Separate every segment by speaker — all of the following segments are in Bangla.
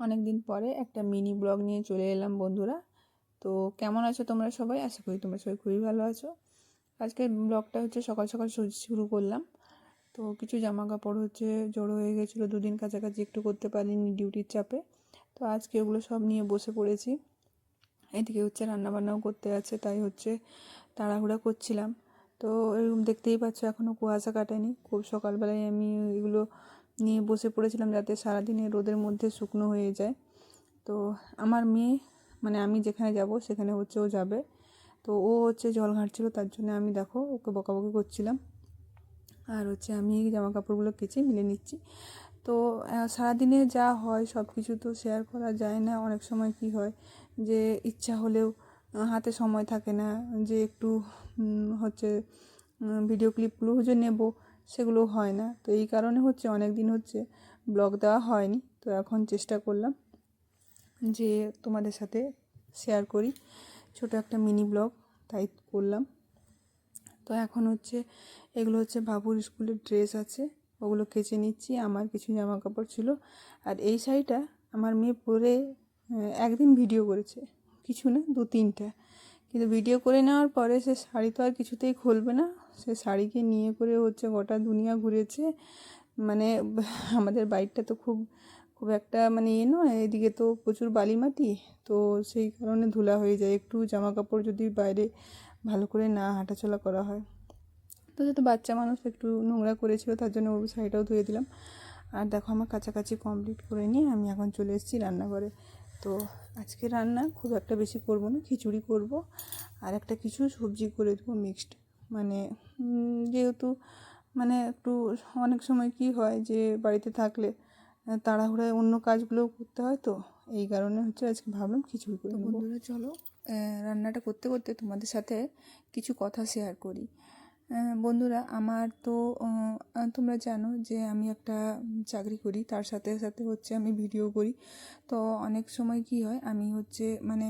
Speaker 1: অনেক দিন পরে একটা মিনি ব্লগ নিয়ে চলে এলাম বন্ধুরা। তো কেমন আছো তোমরা সবাই? আশা করি তোমরা সবাই খুবই ভালো আছো। আজকের ব্লগটা হচ্ছে সকাল সকাল শুরু করলাম। তো কিছু জামা কাপড় হচ্ছে জড়ো হয়ে গেছিল, দুদিন কাছাকাছি একটু করতে পারিনি ডিউটির চাপে। তো আজকে ওগুলো সব নিয়ে বসে পড়েছি। এদিকে হচ্ছে রান্নাবান্নাও করতে আছে, তাই হচ্ছে তাড়াহুড়া করছিলাম। তো এরকম দেখতেই পাচ্ছ এখনও কুয়াশা কাটেনি। খুব সকালবেলায় আমি এগুলো নিয়ে বসে পড়েছিলাম যাতে সারাদিনে রোদের মধ্যে শুকনো হয়ে যায়। তো আমার মেয়ে মানে আমি যেখানে যাব সেখানে হচ্ছে ও যাবে। তো ও হচ্ছে জল ঘাঁটছিল, তার জন্য আমি দেখো ওকে বকাবকি করছিলাম। আর হচ্ছে আমি জামা কাপড়গুলো কেচে মিলে নিচ্ছি। তো সারাদিনে যা হয় সব কিছু তো শেয়ার করা যায় না। অনেক সময় কি হয় যে ইচ্ছা হলেও হাতে সময় থাকে না। যে একটু হচ্ছে ভিডিও ক্লিপগুলো যে নেব সেগুলো হয় না। তো এই কারণে হচ্ছে অনেক দিন হচ্ছে ব্লগ দেওয়া হয়নি। তো এখন চেষ্টা করলাম যে তোমাদের সাথে শেয়ার করি। ছোট একটা মিনি ব্লগ তাই করলাম। তো এখন হচ্ছে এগুলো হচ্ছে বাবুর স্কুলের ড্রেস আছে। ওগুলো কেচে নিচ্ছি। আমার কিছু জামা কাপড় ছিল। আর এই শাড়িটা আমার মেয়ে পরে একদিন ভিডিও করেছে। কিছু না দু তিনটা কিন্তু ভিডিও করে নেওয়ার পরে সে শাড়ি তো আর কিছুতেই খুলবে না। সে শাড়িকে নিয়ে করে হচ্ছে গোটা দুনিয়া ঘুরেছে। মানে আমাদের বাড়িটা তো খুব খুব একটা মানে ইয়ে নয়, এদিকে তো প্রচুর বালি মাটি তো সেই কারণে ধুলা হয়ে যায়। একটু জামা কাপড় যদি বাইরে ভালো করে না হাঁটাচলা করা হয়। তো যেহেতু বাচ্চা মানুষ, একটু নোংরা করেছিল, তার জন্য ওর শাড়িটাও ধুয়ে দিলাম। আর দেখো, আমার কাছাকাছি কমপ্লিট করে নিয়ে আমি এখন চলে এসেছি রান্নাঘরে। তো আজকে রান্না খুব একটা বেশি করব না খিচুড়ি করব। আর একটা কিছু সবজি করে দেবো মিক্সড মানে যেহেতু মানে একটু অনেক সময় কি হয় যে বাড়িতে থাকলে তাড়াহুড়ায় অন্য কাজগুলোও করতে হয় তো এই কারণে হচ্ছে আজকে ভাবলাম খিচুড়ি করে বন্ধুরা চলো রান্নাটা করতে করতে তোমাদের সাথে কিছু কথা শেয়ার করি। বন্ধুরা, আমার তো তোমরা জানো যে আমি একটা চাকরি করি। তার সাথে সাথে হচ্ছে আমি ভিডিও করি। তো অনেক সময় কি হয়, আমি হচ্ছে মানে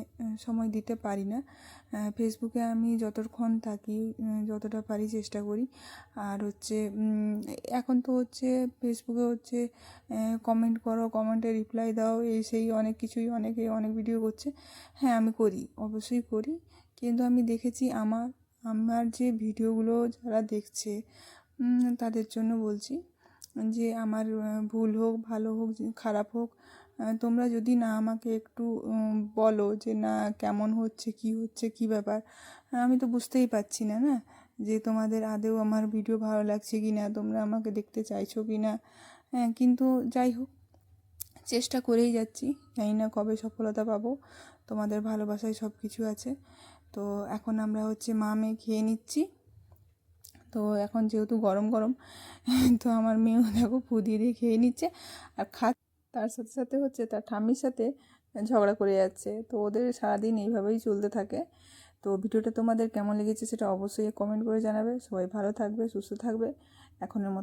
Speaker 1: সময় দিতে পারি না। ফেসবুকে আমি যতক্ষণ থাকি যতটা পারি চেষ্টা করি। আর হচ্ছে এখন তো হচ্ছে ফেসবুকে হচ্ছে কমেন্ট করো কমেন্টে রিপ্লাই দাও, এই সেই অনেক কিছুই, অনেকে অনেক ভিডিও করছে। হ্যাঁ আমি করি, অবশ্যই করি। কিন্তু আমি দেখেছি আমার আমার যে ভিডিওগুলো যারা দেখছে তাদের জন্য বলছি যে আমার ভুল হোক, ভালো হোক খারাপ হোক তোমরা যদি না আমাকে একটু বলো যে না কেমন হচ্ছে, কি হচ্ছে, কি ব্যাপার আমি তো বুঝতেই পারছি না না? যে তোমাদের আদেও আমার ভিডিও ভালো লাগছে কি না তোমরা আমাকে দেখতে চাইছো কি না হ্যাঁ কিন্তু যাই হোক, চেষ্টা করেই যাচ্ছি। জানি না কবে সফলতা পাবো, তোমাদের ভালোবাসায় সব কিছু আছে। তো এখন আমরা হচ্ছে মা মেয়ে খেয়ে নিচ্ছি। তো এখন যেহেতু গরম গরম, তো আমার মেয়েও দেখো ফুদিয়ে দিয়ে খেয়ে নিচ্ছে আর খা তার সাথে সাথে হচ্ছে তার ঠাম্মির সাথে ঝগড়া করে যাচ্ছে। তো ওদের সারাদিন এইভাবেই চলতে থাকে। তো ভিডিওটা তোমাদের কেমন লেগেছে সেটা অবশ্যই কমেন্ট করে জানাবে। সবাই ভালো থাকবে, সুস্থ থাকবে। এখনের মতো।